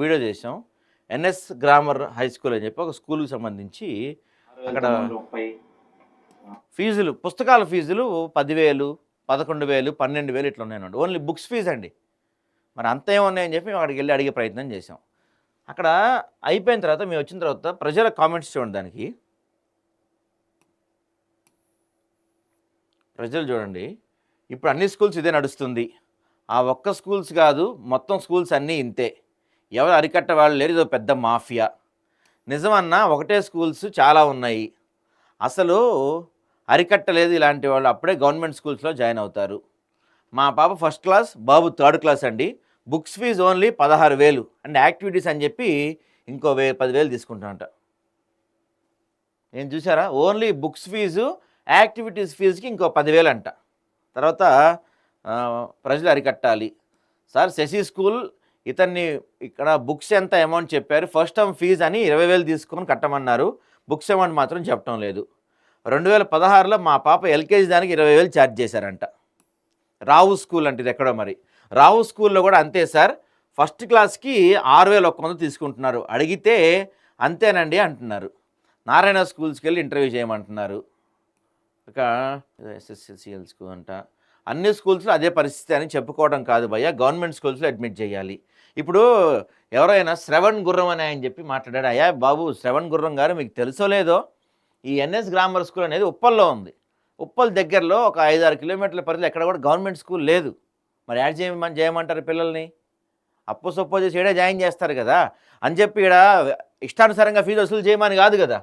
Video చేసాం NS grammar high school అని చెప్పి ఒక స్కూల్కి సంబంధించి అక్కడ ఫీజులు పుస్తకాల ఫీజులు పదివేలు పదకొండు వేలు పన్నెండు వేలు ఇట్లా ఉన్నాయన్నమాట. ఓన్లీ బుక్స్ ఫీజు అండి. మరి అంత ఏమున్నాయని చెప్పి మేము అక్కడికి వెళ్ళి అడిగే ప్రయత్నం చేసాం అక్కడ అయిపోయిన తర్వాత మేము వచ్చిన తర్వాత ప్రజల కామెంట్స్ చూడండి దానికి. ప్రజలు చూడండి. ఇప్పుడు అన్ని స్కూల్స్ ఇదే నడుస్తుంది. ఆ ఒక్క స్కూల్స్ కాదు మొత్తం స్కూల్స్ అన్నీ ఇంతే. ఎవరు అరికట్ట వాళ్ళు లేరు ఇదో పెద్ద మాఫియా. నిజమన్నా ఒకటే స్కూల్స్ చాలా ఉన్నాయి. అసలు అరికట్టలేదు ఇలాంటి వాళ్ళు అప్పుడే గవర్నమెంట్ స్కూల్స్లో జాయిన్ అవుతారు. మా పాప ఫస్ట్ క్లాస్ బాబు థర్డ్ క్లాస్ అండి. బుక్స్ ఫీజు ఓన్లీ పదహారు వేలు. అండ్ యాక్టివిటీస్ అని చెప్పి ఇంకో వే పదివేలు తీసుకుంటానంట నేను చూసారా ఓన్లీ బుక్స్ ఫీజు యాక్టివిటీస్ ఫీజుకి ఇంకో పదివేలు అంట తర్వాత ప్రజలు అరికట్టాలి. సార్ శశి స్కూల్ ఇతన్ని ఇక్కడ బుక్స్ ఎంత అమౌంట్ చెప్పారు? ఫస్ట్ టర్మ్ ఫీజు అని ఇరవై వేలు తీసుకొని కట్టమన్నారు. బుక్స్ అమౌంట్ మాత్రం చెప్పడం లేదు. రెండు వేల పదహారులో మా పాప ఎల్కేజీ దానికి ఇరవై వేలు ఛార్జ్ చేశారంట. రావు స్కూల్ అంటే ఇది ఎక్కడో మరి. రావు స్కూల్లో కూడా అంతే సార్. ఫస్ట్ క్లాస్కి ఆరు వేలు ఒక్క వంద తీసుకుంటున్నారు. అడిగితే అంతేనండి అంటున్నారు. నారాయణ స్కూల్స్కి వెళ్ళి ఇంటర్వ్యూ చేయమంటున్నారు. ఇక ఎస్ఎస్సిఎల్ స్కూల్ అంట. అన్ని స్కూల్స్లో అదే పరిస్థితి అని చెప్పుకోవడం కాదు భయ్య. గవర్నమెంట్ స్కూల్స్లో అడ్మిట్ చేయాలి. ఇప్పుడు ఎవరైనా శ్రవణ్ గుర్రం అని ఆయన చెప్పి మాట్లాడాడు అయ్యా బాబు శ్రవణ్ గుర్రం గారు మీకు తెలుసో లేదో ఈ ఎన్ఎస్ గ్రామర్ స్కూల్ అనేది ఉప్పల్లో ఉంది. ఉప్పల్ దగ్గరలో ఒక ఐదు ఆరు కిలోమీటర్ల పరిధిలో ఎక్కడ కూడా గవర్నమెంట్ స్కూల్ లేదు. మరి యాడ్ చేయమని చేయమంటారు పిల్లల్ని? అప్పు సొప్పు చేసి ఈడే జాయిన్ చేస్తారు కదా. అని చెప్పి ఇక్కడ ఇష్టానుసారంగా ఫీజు వసూలు చేయమని కాదు కదా.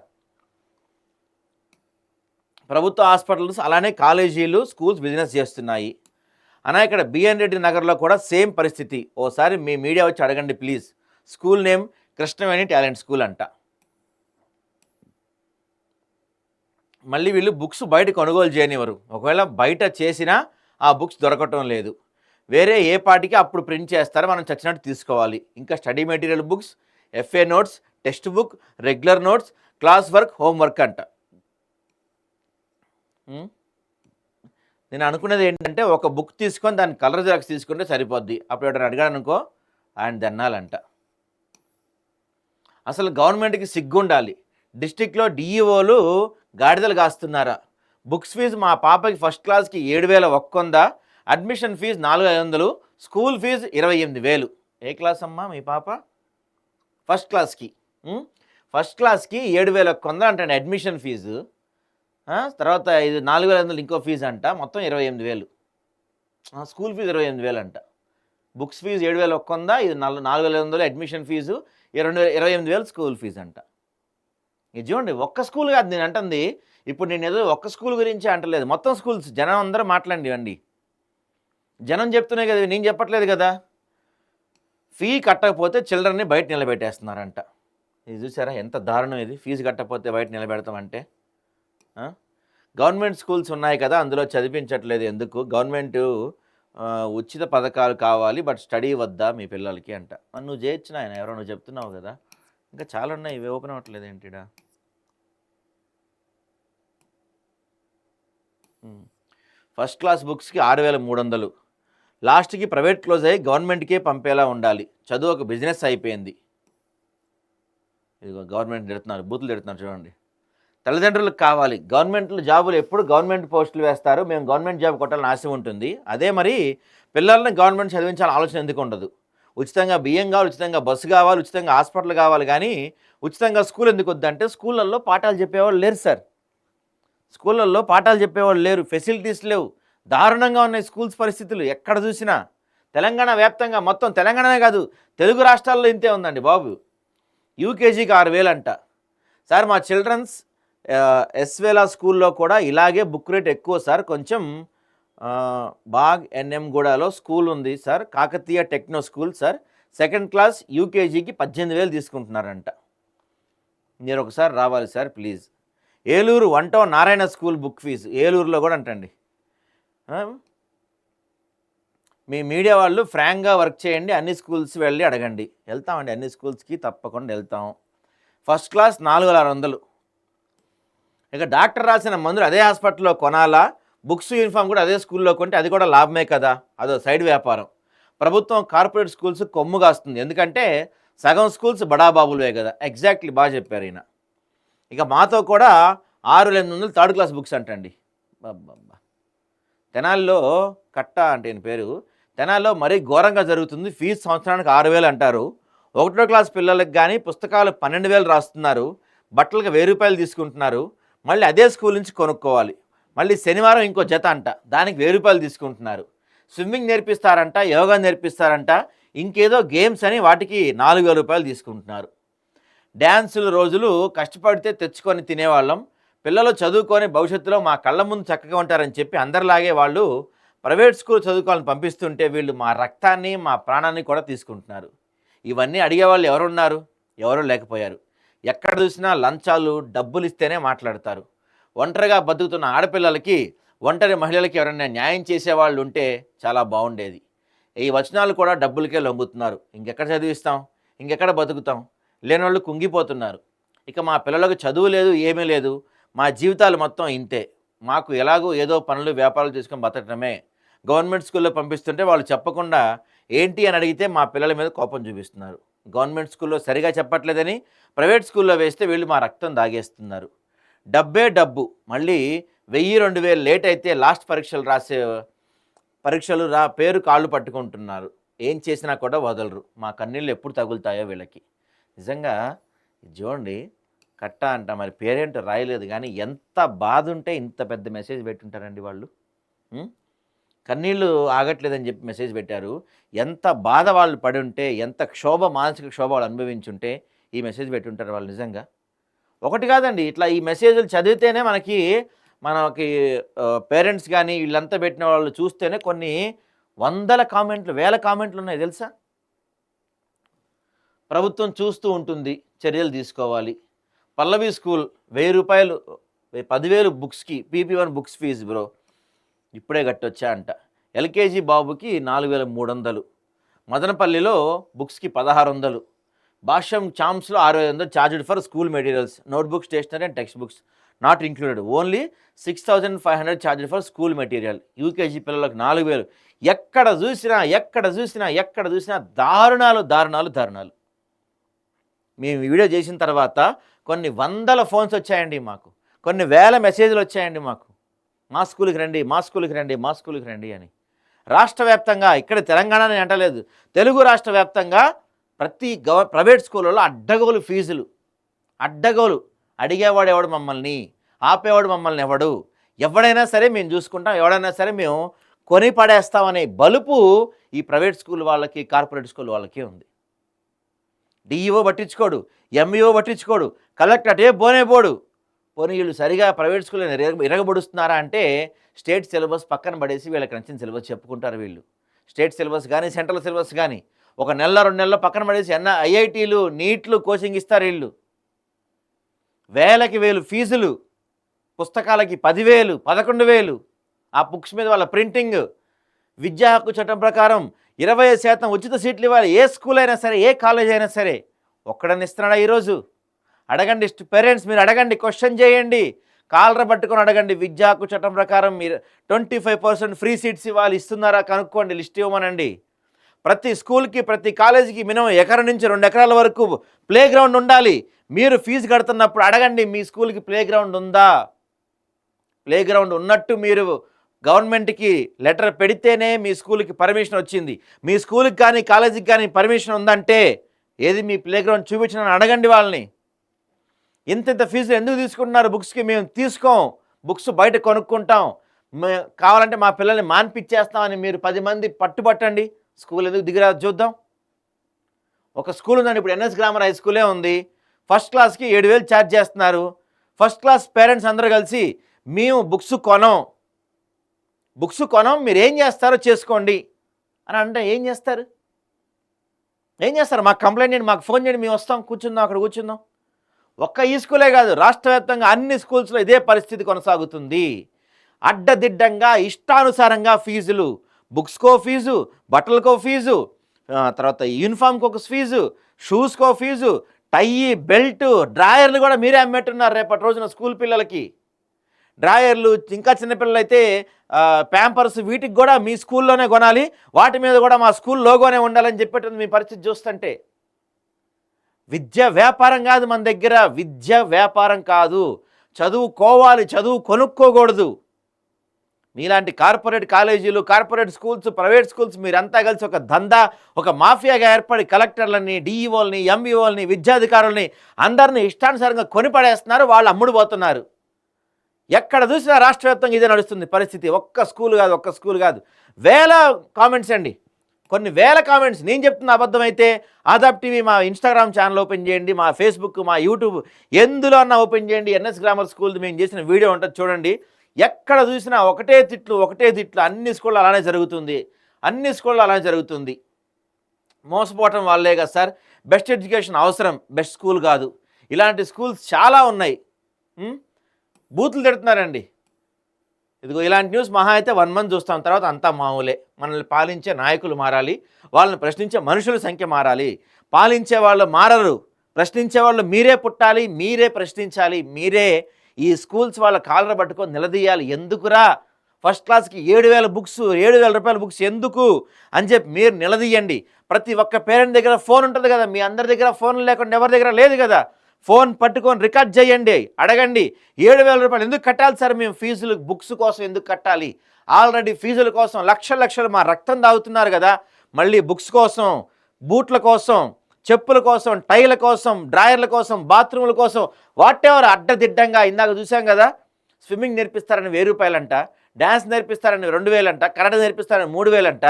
ప్రభుత్వ హాస్పిటల్స్ అలానే కాలేజీలు స్కూల్స్ బిజినెస్ చేస్తున్నాయి. అనా ఇక్కడ బిఎన్ రెడ్డి నగర్లో కూడా సేమ్ పరిస్థితి. ఓసారి మీ మీడియా వచ్చి అడగండి please. School name Krishnaveni talent school అంట. మళ్ళీ వీళ్ళు బుక్స్ బయట కొనుగోలు చేయనివ్వరు. ఒకవేళ బయట చేసినా ఆ బుక్స్ దొరకటం లేదు. వేరే ఏ పాటికి అప్పుడు ప్రింట్ చేస్తారో మనం చచ్చినట్టు తీసుకోవాలి. ఇంకా study material books FA notes text book regular notes class work homework అంట. నేను అనుకున్నది ఏంటంటే ఒక బుక్ తీసుకొని దాని కలర్ జిరాక్స్ తీసుకుంటే సరిపోద్ది. అప్పుడు ఎవరైనా అడిగాడు అనుకో ఆయన దన్నాలంట. అసలు గవర్నమెంట్కి సిగ్గుండాలి. డిస్టిక్లో డిఈఓలు గాడిదలు కాస్తున్నారా? బుక్స్ ఫీజు మా పాపకి ఫస్ట్ క్లాస్కి ఏడు వేల ఒక్కొందా అడ్మిషన్ ఫీజు నాలుగు ఐదు వందలు స్కూల్ ఫీజు ఇరవై ఎనిమిది వేలు. ఏ క్లాస్ అమ్మా మీ పాప? ఫస్ట్ క్లాస్కి ఫస్ట్ క్లాస్కి ఏడు వేల ఒక్కొంద అంటే అడ్మిషన్ ఫీజు. తర్వాత ఇది నాలుగు వేల ఐదు వందలు ఇంకో ఫీజు అంట మొత్తం ఇరవై ఎనిమిది వేలు. స్కూల్ ఫీజు ఇరవై ఎనిమిది వేలు అంట బుక్స్ ఫీజు ఏడు వేల ఒక్కొంద ఇది నాలుగు నాలుగు వేల ఐదు వందలు అడ్మిషన్ ఫీజు ఇరవై రెండు వేల ఇరవై ఎనిమిది వేలు స్కూల్ ఫీజు అంట. ఇది చూడండి ఒక్క స్కూల్ కాదు నేను అంటుంది ఇప్పుడు నేను ఏదో ఒక్క స్కూల్ గురించి అంటలేదు. మొత్తం స్కూల్స్ జనం అందరూ మాట్లాడండి జనం చెప్తున్నాయి కదా నేను చెప్పట్లేదు కదా. ఫీ కట్టకపోతే చిల్డ్రన్ని బయట నిలబెట్టేస్తున్నారంట. ఇది చూసారా ఎంత దారుణం ఇది. ఫీజు కట్టకపోతే బయట నిలబెడతామంటే. గవర్నమెంట్ స్కూల్స్ ఉన్నాయి కదా అందులో చదివించట్లేదు ఎందుకు? గవర్నమెంట్ ఉచిత పథకాలు కావాలి బట్ స్టడీ వద్దా మీ పిల్లలకి అంట. నువ్వు చేయొచ్చు ఆయన ఎవరో నువ్వు చెప్తున్నావు కదా. ఇంకా చాలా ఉన్నాయి ఇవి ఓపెన్ అవ్వట్లేదు ఏంటిడా ఫస్ట్ క్లాస్ బుక్స్కి ఆరు వేల మూడు వందలు. లాస్ట్కి ప్రైవేట్ క్లోజ్ అయ్యి గవర్నమెంట్కే పంపేలా ఉండాలి. చదువు ఒక బిజినెస్ అయిపోయింది. ఇదిగో గవర్నమెంట్ తిడుతున్నారు బూతులు తిడుతున్నారు చూడండి. తల్లిదండ్రులకు కావాలి. గవర్నమెంట్లు జాబులు ఎప్పుడు గవర్నమెంట్ పోస్టులు వేస్తారు మేము గవర్నమెంట్ జాబ్ కొట్టాలని ఆశ ఉంటుంది. అదే మరి పిల్లల్ని గవర్నమెంట్ చదివించాలని ఆలోచన ఎందుకు ఉండదు? ఉచితంగా బియ్యం కావాలి ఉచితంగా బస్సు కావాలి ఉచితంగా హాస్పిటల్ కావాలి కానీ ఉచితంగా స్కూల్ ఎందుకు వద్దంటే స్కూళ్ళల్లో పాఠాలు చెప్పేవాళ్ళు లేరు సార్. స్కూళ్ళల్లో పాఠాలు చెప్పేవాళ్ళు లేరు ఫెసిలిటీస్ లేవు. దారుణంగా ఉన్నాయి స్కూల్స్ పరిస్థితులు. ఎక్కడ చూసినా తెలంగాణ వ్యాప్తంగా మొత్తం తెలంగాణనే కాదు తెలుగు రాష్ట్రాల్లో ఇంతే ఉందండి బాబు. యూకేజీకి ఆరు వేలంట. సార్ మా చిల్డ్రన్స్ ఎస్వేలా స్కూల్లో కూడా ఇలాగే బుక్ రేట్ ఎక్కువ సార్. కొంచెం బాగ్ ఎన్ఎం గూడలో స్కూల్ ఉంది sir. Kakatiya techno school sir. Second class యూకేజీకి పద్దెనిమిది వేలు తీసుకుంటున్నారంట. మీరు ఒకసారి రావాలి సార్ ప్లీజ్. ఏలూరు వంటో నారాయణ స్కూల్ బుక్ ఫీజు. ఏలూరులో కూడా అంటండి. మీ మీడియా వాళ్ళు ఫ్రాంక్గా వర్క్ చేయండి అన్ని స్కూల్స్ వెళ్ళి అడగండి. వెళ్తామండి అన్ని స్కూల్స్కి తప్పకుండా వెళ్తాం. ఫస్ట్ క్లాస్ నాలుగు వేల ఆరు వందలు. ఇక డాక్టర్ రాసిన మందులు అదే హాస్పిటల్లో కొనాలా? బుక్స్ యూనిఫామ్ కూడా అదే స్కూల్లో కొంటే అది కూడా లాభమే కదా? అదో సైడ్ వ్యాపారం. ప్రభుత్వం కార్పొరేట్ స్కూల్స్ కొమ్ము కాస్తుంది. ఎందుకంటే సగం స్కూల్స్ బడాబాబులవే కదా? ఎగ్జాక్ట్లీ బాగా చెప్పారు ఈయన. ఇక మాతో కూడా ఆరు ఎనిమిది వందలు థర్డ్ క్లాస్ బుక్స్ అంటండి. బాబ్బా తెనాల్లో కట్ట అంటే ఈయన పేరు. తెనాల్లో మరీ ఘోరంగా జరుగుతుంది. ఫీజు సంవత్సరానికి ఆరు వేలు అంటారు. ఒకటో క్లాస్ పిల్లలకు కానీ పుస్తకాలు పన్నెండు వేలు రాస్తున్నారు. బట్టలకు వెయ్యి రూపాయలు తీసుకుంటున్నారు. మళ్ళీ అదే స్కూల్ నుంచి కొనుక్కోవాలి. మళ్ళీ శనివారం ఇంకో జత అంట. దానికి వెయ్యి రూపాయలు తీసుకుంటున్నారు. స్విమ్మింగ్ నేర్పిస్తారంట యోగా నేర్పిస్తారంట. ఇంకేదో గేమ్స్ అని వాటికి నాలుగు వేల రూపాయలు తీసుకుంటున్నారు. డ్యాన్సులు రోజులు కష్టపడితే తెచ్చుకొని తినేవాళ్ళం. పిల్లలు చదువుకొని భవిష్యత్తులో మా కళ్ళ ముందు చక్కగా ఉంటారని చెప్పి అందరిలాగే వాళ్ళు ప్రైవేట్ స్కూల్ చదువుకోవాలని పంపిస్తుంటే వీళ్ళు మా రక్తాన్ని మా ప్రాణాన్ని కూడా తీసుకుంటున్నారు. ఇవన్నీ అడిగేవాళ్ళు ఎవరున్నారు? ఎవరూ లేకపోయారు. ఎక్కడ చూసినా లంచాలు డబ్బులు ఇస్తేనే మాట్లాడతారు. ఒంటరిగా బతుకుతున్న ఆడపిల్లలకి ఒంటరి మహిళలకి ఎవరైనా న్యాయం చేసేవాళ్ళు ఉంటే చాలా బాగుండేది ఈ వచనాలు కూడా డబ్బులకే లొంగుతున్నారు. ఇంకెక్కడ చదివిస్తాం? ఇంకెక్కడ బతుకుతాం? లేనివాళ్ళు కుంగిపోతున్నారు. ఇక మా పిల్లలకు చదువు లేదు ఏమీ లేదు. మా జీవితాలు మొత్తం ఇంతే. మాకు ఎలాగో ఏదో పనులు వ్యాపారాలు చేసుకొని బతకడమే గవర్నమెంట్ స్కూల్లో పంపిస్తుంటే వాళ్ళు చెప్పకుండా ఏంటి అని అడిగితే మా పిల్లల మీద కోపం చూపిస్తున్నారు. గవర్నమెంట్ స్కూల్లో సరిగా చెప్పట్లేదని ప్రైవేట్ స్కూల్లో వేస్తే వీళ్ళు మా రక్తం దాగేస్తున్నారు. డబ్బే డబ్బు. మళ్ళీ వెయ్యి రెండు వేలు లేట్ అయితే లాస్ట్ పరీక్షలు రాసే పరీక్షలు రా పేరు కాళ్ళు పట్టుకుంటున్నారు. ఏం చేసినా కూడా వదలరు. మా కన్నీళ్ళు ఎప్పుడు తగులుతాయో వీళ్ళకి. నిజంగా చూడండి కట్ట అంట. మరి పేరేంటో రాయలేదు. కానీ ఎంత బాధ ఉంటే ఇంత పెద్ద మెసేజ్ పెట్టుంటారండి వాళ్ళు. కన్నీళ్ళు ఆగట్లేదని చెప్పి మెసేజ్ పెట్టారు. ఎంత బాధ వాళ్ళు పడి ఉంటే ఎంత క్షోభ మానసిక క్షోభ వాళ్ళు అనుభవించుంటే ఈ మెసేజ్ పెట్టుంటారు వాళ్ళు నిజంగా. ఒకటి కాదండి ఇట్లా ఈ మెసేజ్లు చదివితేనే మనకి మనకి పేరెంట్స్ కానీ వీళ్ళంతా పెట్టిన వాళ్ళు చూస్తేనే కొన్ని వందల కామెంట్లు వేల కామెంట్లు ఉన్నాయి తెలుసా? ప్రభుత్వం చూస్తూ ఉంటుంది చర్యలు తీసుకోవాలి. పల్లవి స్కూల్ వెయ్యి రూపాయలు పదివేలు బుక్స్కి PP one books fee bro. ఇప్పుడే కట్టొచ్చా అంట. ఎల్కేజీ బాబుకి నాలుగు వేల మూడు వందలు. మదనపల్లిలో బుక్స్కి పదహారు వందలు. భాష్యం చామ్స్లో ఆరు వేల వందలు charged for school materials notebook stationery and text books not included only six thousand five hundred charged for school material. UKG పిల్లలకు నాలుగు వేలు. ఎక్కడ చూసినా ఎక్కడ చూసినా ఎక్కడ చూసినా దారుణాలు దారుణాలు దారుణాలు. మేము ఈ వీడియో చేసిన తర్వాత కొన్ని వందల ఫోన్స్ వచ్చాయండి మాకు. కొన్ని వేల మెసేజ్లు వచ్చాయండి మాకు. మా స్కూల్కి రండి మా స్కూల్కి రండి మా స్కూల్కి రండి అని. రాష్ట్ర వ్యాప్తంగా ఇక్కడ తెలంగాణని అంటలేదు. తెలుగు రాష్ట్ర వ్యాప్తంగా ప్రతి గవ ప్రైవేట్ స్కూళ్ళలో అడ్డగోలు ఫీజులు. అడ్డగోలు. అడిగేవాడు ఎవడు మమ్మల్ని? ఆపేవాడు మమ్మల్ని ఎవడు? ఎవడైనా సరే మేము చూసుకుంటాం. ఎవడైనా సరే మేము కొని పడేస్తామనే బలుపు ఈ ప్రైవేట్ స్కూల్ వాళ్ళకి కార్పొరేట్ స్కూల్ వాళ్ళకి ఉంది. డిఈఓ పట్టించుకోడు ఎంఈఓ పట్టించుకోడు కలెక్టర్ అటే బోనే పోడు పోనీ వీళ్ళు సరిగా ప్రైవేట్ స్కూల్లో ఇరగబడుస్తున్నారా అంటే స్టేట్ సిలబస్ పక్కన పడేసి వీళ్ళకి నచ్చిన సిలబస్ చెప్పుకుంటారు వీళ్ళు. స్టేట్ సిలబస్ కానీ సెంట్రల్ సిలబస్ కానీ ఒక నెల రెండు నెలల పక్కన పడేసి ఎన్న ఐఐటీలు నీట్లు కోచింగ్ ఇస్తారు వీళ్ళు. వేలకి వేలు ఫీజులు పుస్తకాలకి పదివేలు పదకొండు వేలు. ఆ బుక్స్ మీద వాళ్ళ ప్రింటింగ్. విద్యా హక్కు చట్టం ప్రకారం ఇరవై శాతం ఉచిత సీట్లు ఇవ్వాలి. ఏ స్కూల్ అయినా సరే ఏ కాలేజ్ అయినా సరే. ఒక్కడని ఇస్తున్నాడా ఈరోజు? అడగండి పేరెంట్స్ మీరు అడగండి క్వశ్చన్ చేయండి. కాలర పట్టుకొని అడగండి విద్యా హక్కు చట్టం ప్రకారం మీరు twenty five percent free seats ఇవ్వాలి ఇస్తున్నారా కనుక్కోండి లిస్ట్ ఇవ్వమనండి. ప్రతి స్కూల్కి ప్రతి కాలేజీకి మినిమం ఎకరం నుంచి రెండు ఎకరాల వరకు ప్లే గ్రౌండ్ ఉండాలి. మీరు ఫీజు కడుతున్నప్పుడు అడగండి మీ స్కూల్కి ప్లే గ్రౌండ్ ఉందా? ప్లే గ్రౌండ్ ఉన్నట్టు మీరు గవర్నమెంట్కి లెటర్ పెడితేనే మీ స్కూల్కి పర్మిషన్ వచ్చింది. మీ స్కూల్కి కానీ కాలేజీకి కానీ పర్మిషన్ ఉందంటే ఏది మీ ప్లే గ్రౌండ్ చూపించిన అడగండి వాళ్ళని. ఇంత ఇంత ఫీజులు ఎందుకు తీసుకుంటున్నారు బుక్స్కి? మేము తీసుకోం. బుక్స్ బయట కొనుక్కుంటాం. కావాలంటే మా పిల్లల్ని మాన్పిచ్చేస్తామని మీరు పది మంది పట్టుబట్టండి. స్కూల్ ఎందుకు దిగిరా చూద్దాం. ఒక స్కూల్ ఉందండి ఇప్పుడు ఎన్ఎస్ గ్రామర్ హై స్కూలే ఉంది. ఫస్ట్ క్లాస్కి ఏడు వేలు ఛార్జ్ చేస్తున్నారు. ఫస్ట్ క్లాస్ పేరెంట్స్ అందరూ కలిసి మేము బుక్స్ కొనం. బుక్స్ కొనం మీరు ఏం చేస్తారో చేసుకోండి. అని అంటే ఏం చేస్తారు? ఏం చేస్తారు? మాకు కంప్లైంట్ చేయండి మాకు ఫోన్ చేయండి మేము వస్తాం కూర్చుందాం అక్కడ కూర్చుందాం. ఒక్క ఈ స్కూలే కాదు రాష్ట్ర వ్యాప్తంగా అన్ని స్కూల్స్లో ఇదే పరిస్థితి కొనసాగుతుంది. అడ్డదిడ్డంగా ఇష్టానుసారంగా ఫీజులు బుక్స్కో ఫీజు బట్టలకో ఫీజు తర్వాత యూనిఫామ్కి ఒక ఫీజు షూస్కో ఫీజు టై బెల్ట్ డ్రాయర్లు కూడా మీరే అమ్మేట్టున్నారు రేపటి రోజున స్కూల్ పిల్లలకి. డ్రాయర్లు ఇంకా చిన్నపిల్లలు అయితే ప్యాంపర్స్ వీటికి కూడా మీ స్కూల్లోనే కొనాలి వాటి మీద కూడా మా స్కూల్ లోగోనే ఉండాలని చెప్పేటది మీ పరిస్థితి చూస్తుంటే. విద్య వ్యాపారం కాదు మన దగ్గర విద్య వ్యాపారం కాదు. చదువుకోవాలి చదువు కొనుక్కోకూడదు. మీలాంటి కార్పొరేట్ కాలేజీలు కార్పొరేట్ స్కూల్స్ ప్రైవేట్ స్కూల్స్ మీరంతా కలిసి ఒక దందా ఒక మాఫియాగా ఏర్పడి కలెక్టర్లని డిఈఓల్ని ఎంఈఓల్ని విద్యాధికారుల్ని అందరినీ ఇష్టానుసారంగా కొనిపడేస్తున్నారు వాళ్ళు అమ్ముడుపోతున్నారు ఎక్కడ చూసినా రాష్ట్ర వ్యాప్తంగా ఇదే నడుస్తుంది పరిస్థితి. ఒక్క స్కూల్ కాదు ఒక్క స్కూల్ కాదు. వేల కామెంట్స్ అండి. కొన్ని వేల కామెంట్స్ నేను చెప్తున్న అబద్ధమైతే అయితే ఆదాబ్ టీవీ మా ఇన్స్టాగ్రామ్ ఛానల్ ఓపెన్ చేయండి మా ఫేస్బుక్ మా యూట్యూబ్ ఎందులో అన్న ఓపెన్ చేయండి. ఎన్ఎస్ గ్రామర్ స్కూల్ మేము చేసిన వీడియో ఉంటుంది చూడండి. ఎక్కడ చూసినా ఒకటే తిట్లు ఒకటే తిట్లు. అన్ని స్కూల్లో అలానే జరుగుతుంది. అన్ని స్కూల్లో అలానే జరుగుతుంది. మోసపోవటం వాళ్ళే కదా సార్. బెస్ట్ ఎడ్యుకేషన్ అవసరం. బెస్ట్ స్కూల్ కాదు. ఇలాంటి స్కూల్స్ చాలా ఉన్నాయి. బూతులు తిడుతున్నారండి. ఇదిగో ఇలాంటి న్యూస్ మహా అయితే వన్ మంత్ చూస్తాం. తర్వాత అంతా మామూలే. మనల్ని పాలించే నాయకులు మారాలి. వాళ్ళని ప్రశ్నించే మనుషుల సంఖ్య మారాలి. పాలించే వాళ్ళు మారరు. ప్రశ్నించే వాళ్ళు మీరే పుట్టాలి మీరే ప్రశ్నించాలి మీరే ఈ స్కూల్స్ వాళ్ళ కాలర పట్టుకొని నిలదీయాలి. ఎందుకురా? ఫస్ట్ క్లాస్కి ఏడు వేల బుక్స్ ఏడు వేల రూపాయల బుక్స్ ఎందుకు? అని చెప్పి మీరు నిలదీయండి. ప్రతి ఒక్క పేరెంట్ దగ్గర ఫోన్ ఉంటుంది కదా. మీ అందరి దగ్గర ఫోన్ లేకుండా ఎవరి దగ్గర లేదు కదా. ఫోన్ పట్టుకొని రికార్డ్ చేయండి అడగండి. ఏడు వేల రూపాయలు ఎందుకు కట్టాలి సార్ మేము ఫీజులు? బుక్స్ కోసం ఎందుకు కట్టాలి? ఆల్రెడీ ఫీజుల కోసం లక్షల లక్షలు మా రక్తం తాగుతున్నారు కదా. మళ్ళీ బుక్స్ కోసం బూట్ల కోసం చెప్పుల కోసం టైల కోసం డ్రాయర్ల కోసం బాత్రూముల కోసం వాట్ ఎవర్ అడ్డదిడ్డంగా ఇందాక చూసాం కదా. స్విమ్మింగ్ నేర్పిస్తారని వెయ్యి రూపాయలంట డ్యాన్స్ నేర్పిస్తారని రెండు వేలంట కరాటే నేర్పిస్తారని మూడు వేలంట.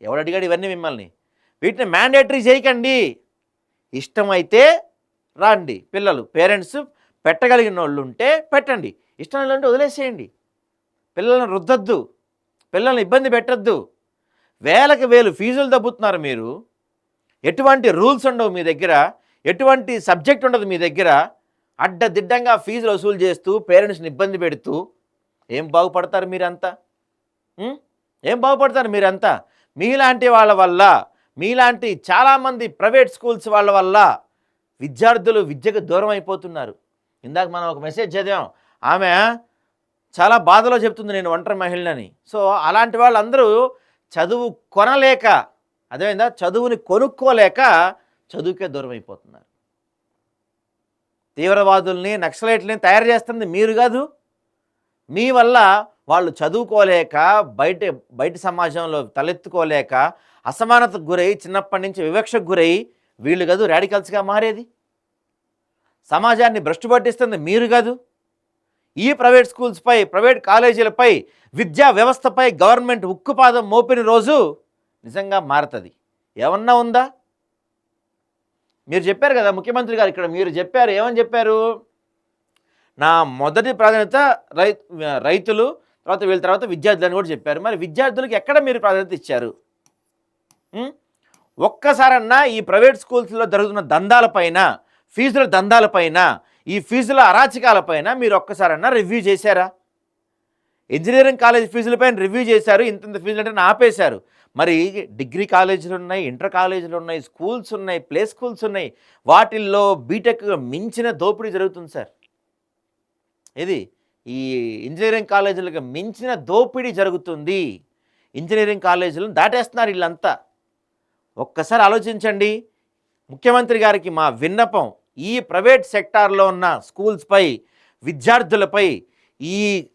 ఎవడు అడిగాడు ఇవన్నీ మిమ్మల్ని? వీటిని మ్యాండేటరీ చేయకండి. ఇష్టమైతే రాండి. పిల్లలు పేరెంట్స్ పెట్టగలిగిన వాళ్ళు ఉంటే పెట్టండి. ఇష్టం లేదంటే వదిలేసేయండి. పిల్లల్ని రుద్దద్దు. పిల్లల్ని ఇబ్బంది పెట్టద్దు. వేలకు వేలు ఫీజులు దబ్బుతున్నారు మీరు. ఎటువంటి రూల్స్ ఉండవు మీ దగ్గర. ఎటువంటి సబ్జెక్ట్ ఉండదు మీ దగ్గర. అడ్డదిడ్డంగా ఫీజులు వసూలు చేస్తూ పేరెంట్స్ని ఇబ్బంది పెడుతూ ఏం బాగుపడతారు మీరంతా? ఏం బాగుపడతారు మీరంతా? మీలాంటి వాళ్ళ వల్ల మీలాంటి చాలామంది ప్రైవేట్ స్కూల్స్ వాళ్ళ వల్ల విద్యార్థులు విద్యకు దూరం అయిపోతున్నారు. ఇందాక మనం ఒక మెసేజ్ చదివాం. ఆమె చాలా బాధలో చెప్తుంది నేను ఒంటరి మహిళని. సో అలాంటి వాళ్ళందరూ చదువు కొనలేక అదేమైందా చదువుని కొనుక్కోలేక చదువుకే దూరం అయిపోతున్నారు. తీవ్రవాదుల్ని నక్సలైట్లని తయారు చేస్తుంది మీరు కాదు. మీ వల్ల వాళ్ళు చదువుకోలేక బయట బయట సమాజంలో తలెత్తుకోలేక అసమానతకు గురై చిన్నప్పటి నుంచి వివక్షకు గురై వీళ్ళు కాదు రాడికల్స్గా మారేది. సమాజాన్ని భ్రష్టు పట్టిస్తుంది మీరు కాదు. ఈ ప్రైవేట్ స్కూల్స్పై ప్రైవేట్ కాలేజీలపై విద్యా వ్యవస్థపై గవర్నమెంట్ ఉక్కుపాదం మోపిన రోజు నిజంగా మారుతుంది. ఏమన్నా ఉందా? మీరు చెప్పారు కదా ముఖ్యమంత్రి గారు ఇక్కడ మీరు చెప్పారు. ఏమని చెప్పారు? నా మొదటి ప్రాధాన్యత రై రైతులు తర్వాత వీళ్ళ తర్వాత విద్యార్థులని కూడా చెప్పారు. మరి విద్యార్థులకు ఎక్కడ మీరు ప్రాధాన్యత ఇచ్చారు? ఒక్కసారన్నా ఈ ప్రైవేట్ స్కూల్స్లో జరుగుతున్న దందాలపైన ఫీజుల దందాలపైన ఈ ఫీజుల అరాచకాలపైన మీరు ఒక్కసారన్నా రివ్యూ చేశారా? ఇంజనీరింగ్ కాలేజ్ ఫీజులపైన రివ్యూ చేశారు ఇంతంత ఫీజులు అంటే ఆపేశారు. మరి డిగ్రీ కాలేజీలు ఉన్నాయి ఇంటర్ కాలేజీలు ఉన్నాయి స్కూల్స్ ఉన్నాయి ప్లే స్కూల్స్ ఉన్నాయి. వాటిల్లో బీటెక్ మించిన దోపిడీ జరుగుతుంది సార్. ఇది ఈ ఇంజనీరింగ్ కాలేజీలకు మించిన దోపిడీ జరుగుతుంది. ఇంజనీరింగ్ కాలేజీలను దాటేస్తున్నారు వీళ్ళంతా. ఒక్కసారి ఆలోచించండి. ముఖ్యమంత్రి గారికి మా విన్నపం ఈ ప్రైవేట్ సెక్టార్లో ఉన్న స్కూల్స్పై విద్యార్థులపై ఈ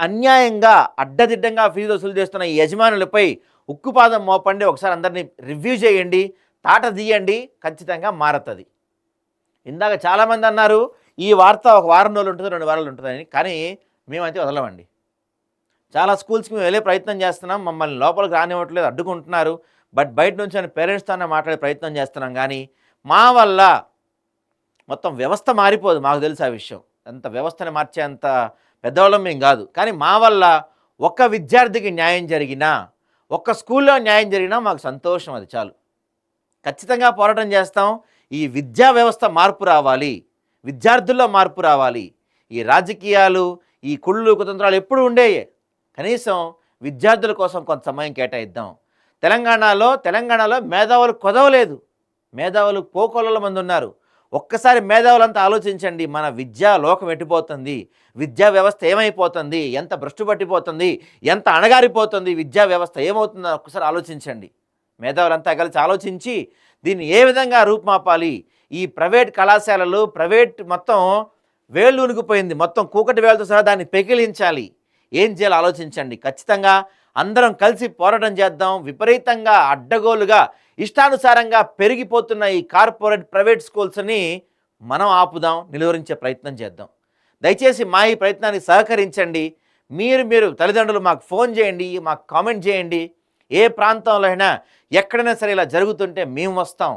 అన్యాయంగా అడ్డదిడ్డంగా ఫీజు వసూలు చేస్తున్న ఈ యజమానులపై ఉక్కుపాదం మోపండి. ఒకసారి అందరినీ రివ్యూ చేయండి. తాట తీయండి. ఖచ్చితంగా మారతుంది. ఇందాక చాలామంది అన్నారు ఈ వార్త ఒక వారం రోజులు ఉంటుంది రెండు వారాలు ఉంటుందని కానీ మేమైతే వదలమండి. చాలా స్కూల్స్కి మేము వెళ్ళే ప్రయత్నం చేస్తున్నాం. మమ్మల్ని లోపలికి రానివ్వట్లేదు అడ్డుకుంటున్నారు. బట్ బయట నుంచి అని పేరెంట్స్తోనే మాట్లాడే ప్రయత్నం చేస్తున్నాం. కానీ మా వల్ల మొత్తం వ్యవస్థ మారిపోదు మాకు తెలుసు ఆ విషయం. అంత వ్యవస్థను మార్చేంత పెద్దవాళ్ళం మేము కాదు. కానీ మా వల్ల ఒక్క విద్యార్థికి న్యాయం జరిగినా ఒక్క స్కూల్లో న్యాయం జరిగినా మాకు సంతోషం అది చాలు. ఖచ్చితంగా పోరాటం చేస్తాం. ఈ విద్యా వ్యవస్థ మార్పు రావాలి. విద్యార్థుల్లో మార్పు రావాలి. ఈ రాజకీయాలు ఈ కుళ్ళు కుతంత్రాలు ఎప్పుడు ఉండేయే. కనీసం విద్యార్థుల కోసం కొంత సమయం కేటాయిద్దాం. తెలంగాణలో తెలంగాణలో మేధావులు కొదవలేదు. మేధావులు పోకోళ్ళ మంది ఉన్నారు. ఒక్కసారి మేధావులంతా ఆలోచించండి మన విద్యా లోకం ఎట్టిపోతుంది విద్యా వ్యవస్థ ఏమైపోతుంది? ఎంత భ్రష్టు పట్టిపోతుంది? ఎంత అణగారిపోతుంది? విద్యా వ్యవస్థ ఏమవుతుందో ఒక్కసారి ఆలోచించండి. మేధావులంతా కలిసి ఆలోచించి దీన్ని ఏ విధంగా రూపుమాపాలి? ఈ ప్రైవేట్ కళాశాలలు ప్రైవేట్ మొత్తం వేళ్ళు ఉనికిపోయింది. మొత్తం కూకటి వేలతో సహా దాన్ని పెకిలించాలి. ఏం చేయాలో ఆలోచించండి. ఖచ్చితంగా అందరం కలిసి పోరాటం చేద్దాం. విపరీతంగా అడ్డగోలుగా ఇష్టానుసారంగా పెరిగిపోతున్న ఈ కార్పొరేట్ ప్రైవేట్ స్కూల్స్ని మనం ఆపుదాం నిలువరించే ప్రయత్నం చేద్దాం. దయచేసి మా ఈ ప్రయత్నానికి సహకరించండి. మీరు మీరు తల్లిదండ్రులు మాకు ఫోన్ చేయండి మాకు కామెంట్ చేయండి. ఏ ప్రాంతంలో అయినా ఎక్కడైనా సరే ఇలా జరుగుతుంటే మేము వస్తాం.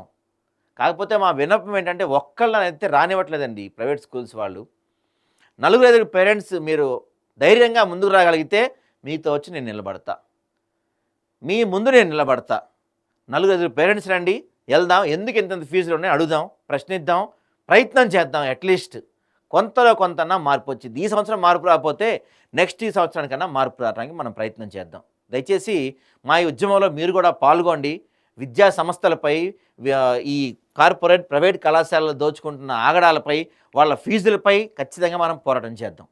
కాకపోతే మా విన్నపం ఏంటంటే ఒక్కళ్ళనైతే రానివ్వట్లేదండి ప్రైవేట్ స్కూల్స్ వాళ్ళు. నలుగురు ఐదుగురు పేరెంట్స్ మీరు ధైర్యంగా ముందుకు రాగలిగితే మీతో వచ్చి నేను నిలబడతా. మీ ముందు నేను నిలబడతా. నలుగురు పేరెంట్స్ రండి వెళ్దాం. ఎందుకు ఇంత ఫీజులు ఉన్నాయి? అడుగుదాం ప్రశ్నిద్దాం ప్రయత్నం చేద్దాం అట్లీస్ట్ కొంతలో కొంతన్నా మార్పు వచ్చింది. ఈ సంవత్సరం మార్పు రాకపోతే నెక్స్ట్ ఈ సంవత్సరానికన్నా మార్పు రావడానికి మనం ప్రయత్నం చేద్దాం. దయచేసి మా ఈ ఉద్యమంలో మీరు కూడా పాల్గొండి. విద్యా సంస్థలపై ఈ కార్పొరేట్ ప్రైవేట్ కళాశాలలో దోచుకుంటున్న ఆగడాలపై వాళ్ళ ఫీజులపై ఖచ్చితంగా మనం పోరాటం చేద్దాం.